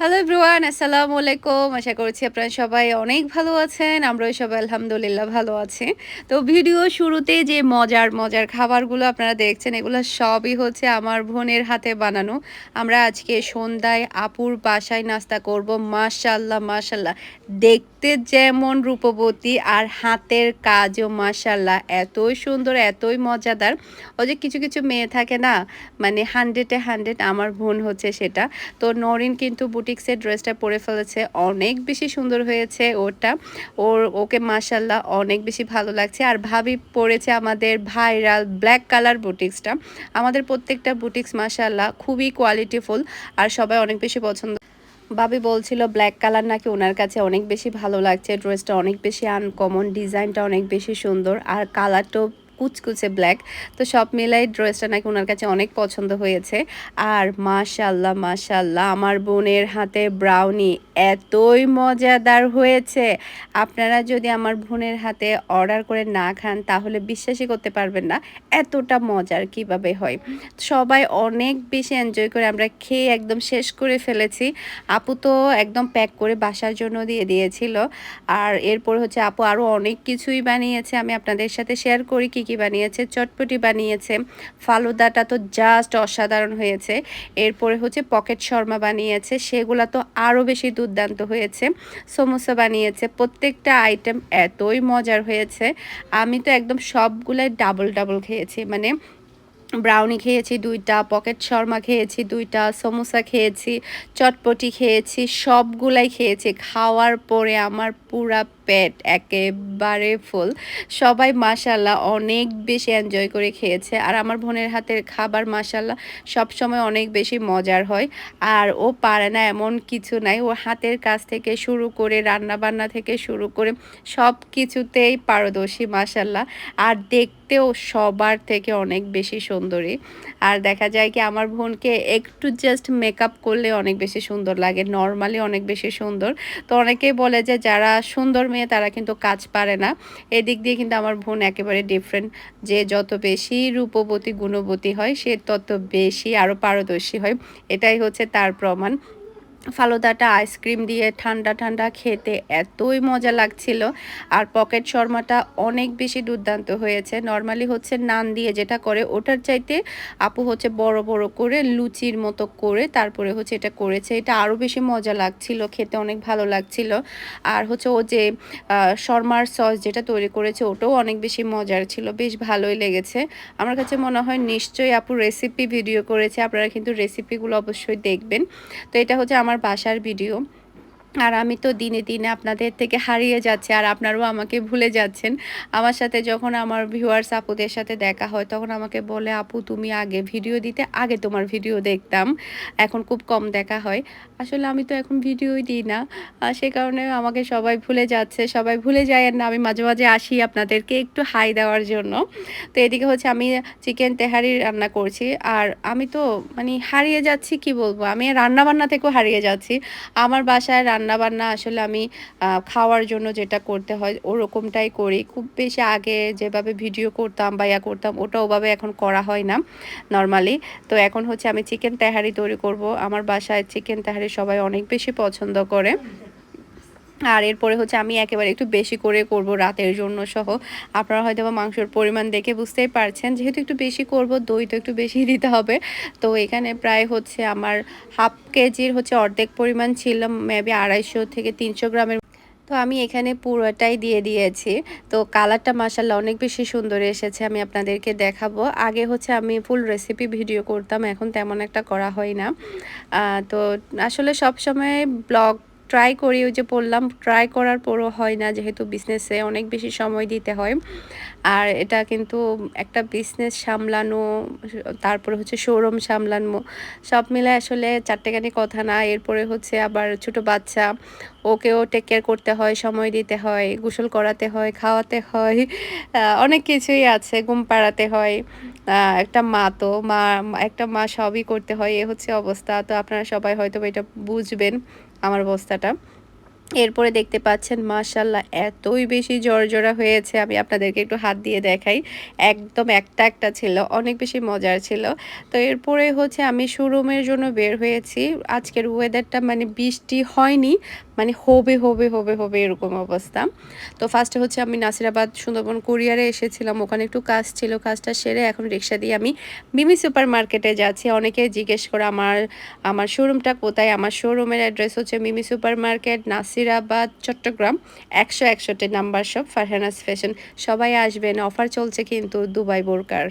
Hello ব্রুয়ান আসসালামু আলাইকুম আশা করছি আপনারা সবাই অনেক ভালো আছেন। আমরাও সবাই আলহামদুলিল্লাহ ভালো আছি। তো ভিডিও শুরুতে যে মজার মজার খাবারগুলো আপনারা দেখছেন, এগুলো সবই হচ্ছে আমার বোনের হাতে বানানো। আমরা আজকে সন্ধ্যায় আপুর বাসায় নাস্তা করব। মাশাল্লাহ মাশাল্লাহ দেখতে যেমন রূপবতী আর হাতের কাজও মাশাল্লাহ এতই সুন্দর, এতই মজাদার। ও যে কিছু কিছু মেয়ে থাকে না? মানে হান্ড্রেডে হান্ড্রেড আমার বোন হচ্ছে সেটা। তো নরিন কিন্তু বুটিক্সের ড্রেসটা পরে ফেলেছে, অনেক বেশি সুন্দর হয়েছে ওটা ওর, ওকে মাসাল্লাহ অনেক বেশি ভালো লাগছে। আর ভাবি পরেছে আমাদের ভাইরাল ব্ল্যাক কালার বুটিক্সটা আমাদের প্রত্যেকটা বুটিক্স মাসাল্লাহ খুবই কোয়ালিটিফুল আর সবাই অনেক বেশি পছন্দ। ভাবি বলছিল ব্ল্যাক কালার নাকি ওনার কাছে অনেক বেশি ভালো লাগছে ড্রেসটা অনেক বেশি আনকমন ডিজাইনটা অনেক বেশি সুন্দর আর কালারটাও কুচকুচে ব্ল্যাক তো সব মিলাই ড্রেসটা নাকি ওনার কাছে অনেক পছন্দ হয়েছে। আর মাশাল্লাহ মাশাল্লাহ আমার বোনের হাতে ব্রাউনি এতই মজাদার হয়েছে। আপনারা যদি আমার বোনের হাতে অর্ডার করে না খান, তাহলে বিশ্বাসই করতে পারবেন না এতটা মজার কীভাবে হয়। সবাই অনেক বেশি এনজয় করে আমরা খেয়ে একদম শেষ করে ফেলেছি। আপু তো একদম প্যাক করে বাসার জন্য দিয়ে দিয়েছিল। আর এরপর হচ্ছে আপু আরও অনেক কিছুই বানিয়েছে, আমি আপনাদের সাথে শেয়ার করি কি কি বানিয়েছে? চটপটি বানিয়েছে। ফালুদাটা তো জাস্ট অসাধারণ হয়েছে। এরপরে হচ্ছে পকেট শর্মা বানিয়েছে। সেগুলা তো আরও বেশি দুর্দান্ত হয়েছে। সমোসা বানিয়েছে। প্রত্যেকটা আইটেম এতই মজার হয়েছে। আমি তো একদম সবগুলাই ডাবল ডাবল খেয়েছি। মানে ব্রাউনি খেয়েছি দুইটা, পকেট শর্মা খেয়েছি দুইটা, সমোসা খেয়েছি, চটপটি খেয়েছি, সবগুলাই খেয়েছি। খাওয়ার পরে আমার পুরা পেট একেবারে ফুল। সবাই মাসাল্লাহ অনেক বেশি এনজয় করে খেয়েছে। আর আমার বোনের হাতের খাবার মাসাল্লাহ সবসময় অনেক বেশি মজার হয়। আর ও পারে না এমন কিছু নাই। ও হাতের কাজ থেকে শুরু করে রান্না বান্না থেকে শুরু করে সব কিছুতেই পারদর্শী মাসাল্লাহ আর দেখতেও সবার থেকে অনেক বেশি সুন্দরী। আর দেখা যায় কি আমার বোনকে একটু জাস্ট মেকআপ করলে অনেক বেশি সুন্দর লাগে। নর্মালি অনেক বেশি সুন্দর। তো অনেকেই বলে যে যারা সুন্দর মেয়ে তারা কিন্তু কাজ পারে না। এদিক দিয়ে কিন্তু আমার বোন একেবারে ডিফারেন্ট যে যত বেশি রূপবতী, গুণবতী হয়, সে তত বেশি আরও পারদর্শী হয়। এটাই হচ্ছে তার প্রমাণ। ফালুদাটা আইসক্রিম দিয়ে ঠান্ডা ঠান্ডা খেতে এতই মজা লাগছিল। আর পকেট শর্মাটা অনেক বেশি দুর্দান্ত হয়েছে। নর্মালি হচ্ছে নান দিয়ে যেটা করে, ওটার চাইতে আপু হচ্ছে বড় বড় করে লুচির মতো করে তারপরে হচ্ছে এটা করেছে। এটা আরও বেশি মজা লাগছিল, খেতে অনেক ভালো লাগছিল। আর হচ্ছে ও যে শর্মার সস যেটা তৈরি করেছে, ওটাও অনেক বেশি মজার ছিল, বেশ ভালোই লেগেছে। আমার কাছে মনে হয় নিশ্চয়ই আপু রেসিপি ভিডিও করেছে, আপনারা কিন্তু রেসিপিগুলো অবশ্যই দেখবেন। তো এটা হচ্ছে আমার আমার বাসার ভিডিও। আর আমি তো দিনে দিনে আপনাদের থেকে হারিয়ে যাচ্ছি আর আপনারাও আমাকে ভুলে যাচ্ছেন। আমার সাথে যখন আমার ভিউয়ার্স আপুদের সাথে দেখা হয়, তখন আমাকে বলে, আপু, তুমি আগে ভিডিও দিতে, আগে তোমার ভিডিও দেখতাম। এখন খুব কম দেখা হয়। আসলে আমি তো এখন ভিডিওই দিই না। সে কারণে আমাকে সবাই ভুলে যাচ্ছে। সবাই ভুলে যায় না। আমি মাঝে মাঝে আসি আপনাদেরকে একটু হাই দেওয়ার জন্য। তো এদিকে হচ্ছে আমি চিকেন তেহারি রান্না করছি। আর আমি তো মানে হারিয়ে যাচ্ছি, কি বলব? আমি রান্না বান্না থেকেও হারিয়ে যাচ্ছি। আমার বাসায় রান্না রান্নাবান্না আসলে আমি খাওয়ার জন্য যেটা করতে হয় ওরকমটাই করি। খুব বেশি আগে যেভাবে ভিডিও করতাম বা ইয়া করতাম ওটা ওভাবে এখন করা হয় না নর্মালি তো এখন হচ্ছে আমি চিকেন তেহারি তৈরি করব। আমার বাসায় চিকেন তেহারি সবাই অনেক বেশি পছন্দ করে। আর এরপরে হচ্ছে আমি একেবারে একটু বেশি করে করব রাতের জন্য সহ। আপনারা হয়তো বা মাংসের পরিমাণ দেখে বুঝতেই পারছেন। যেহেতু একটু বেশি করব, দই তো একটু বেশি দিতে হবে। তো এখানে প্রায় হচ্ছে আমার হাফ কেজির হচ্ছে অর্ধেক পরিমাণ ছিল মেবি আড়াইশো থেকে তিনশো গ্রামের। তো আমি এখানে পুরোটাই দিয়ে দিয়েছি। তো কালারটা মাসাল্লাহ অনেক বেশি সুন্দর এসেছে, আমি আপনাদেরকে দেখাবো। আগে হচ্ছে আমি ফুল রেসিপি ভিডিও করতাম, এখন তেমন একটা করা হয় না। তো আসলে সব সময় ব্লগ ট্রাই করি, ওই যে বললাম ট্রাই করার পরও হয় না যেহেতু বিজনেসে অনেক বেশি সময় দিতে হয়। আর এটা কিন্তু একটা বিজনেস সামলানো, তারপরে হচ্ছে শোরুম সামলানো, সব মিলে আসলে চারটেখানি কথা না। এরপরে হচ্ছে আবার ছোট বাচ্চা, ওকেও টেক কেয়ার করতে হয়, সময় দিতে হয়, গোসল করাতে হয়, খাওয়াতে হয় অনেক কিছুই আছে, ঘুম পাড়াতে হয়। একটা মা তো, মা, একটা মা সবই করতে হয়, এ হচ্ছে অবস্থা। তো আপনারা সবাই হয়তো এটা বুঝবেন, আমার অবস্থাটা এরপরে দেখতে পাচ্ছেন মাশাল্লাহ এতই বেশি জর্জরা হয়েছে। আমি আপনাদেরকে একটু হাত দিয়ে দেখাই। একদম একটা একটা ছিল, অনেক বেশি মজার ছিল। তো এরপরে হচ্ছে আমি শোরুমের জন্য বের হয়েছি। আজকের ওয়েদারটা মানে বৃষ্টি হয়নি মানে হবে হবে হবে হবে এরকম অবস্থা। তো ফার্স্টে হচ্ছে আমি নাসিরাবাদ, সুন্দরবন কুরিয়ারে এসেছিলাম। ওখানে একটু কাজ ছিল, কাজটা সেরে এখন রিক্সা দিয়ে আমি মিমি সুপার মার্কেটে যাচ্ছি। অনেকে জিজ্ঞেস করে, আমার আমার শোরুমটা কোথায়? আমার শোরুমের অ্যাড্রেস হচ্ছে মিমি সুপার মার্কেট নাসিরাবাদ চট্টগ্রাম, একশো একষট্টি নাম্বার শপ, ফারহানাস ফ্যাশন। সবাই আসবেন, অফার চলছে কিন্তু দুবাই বোরকার।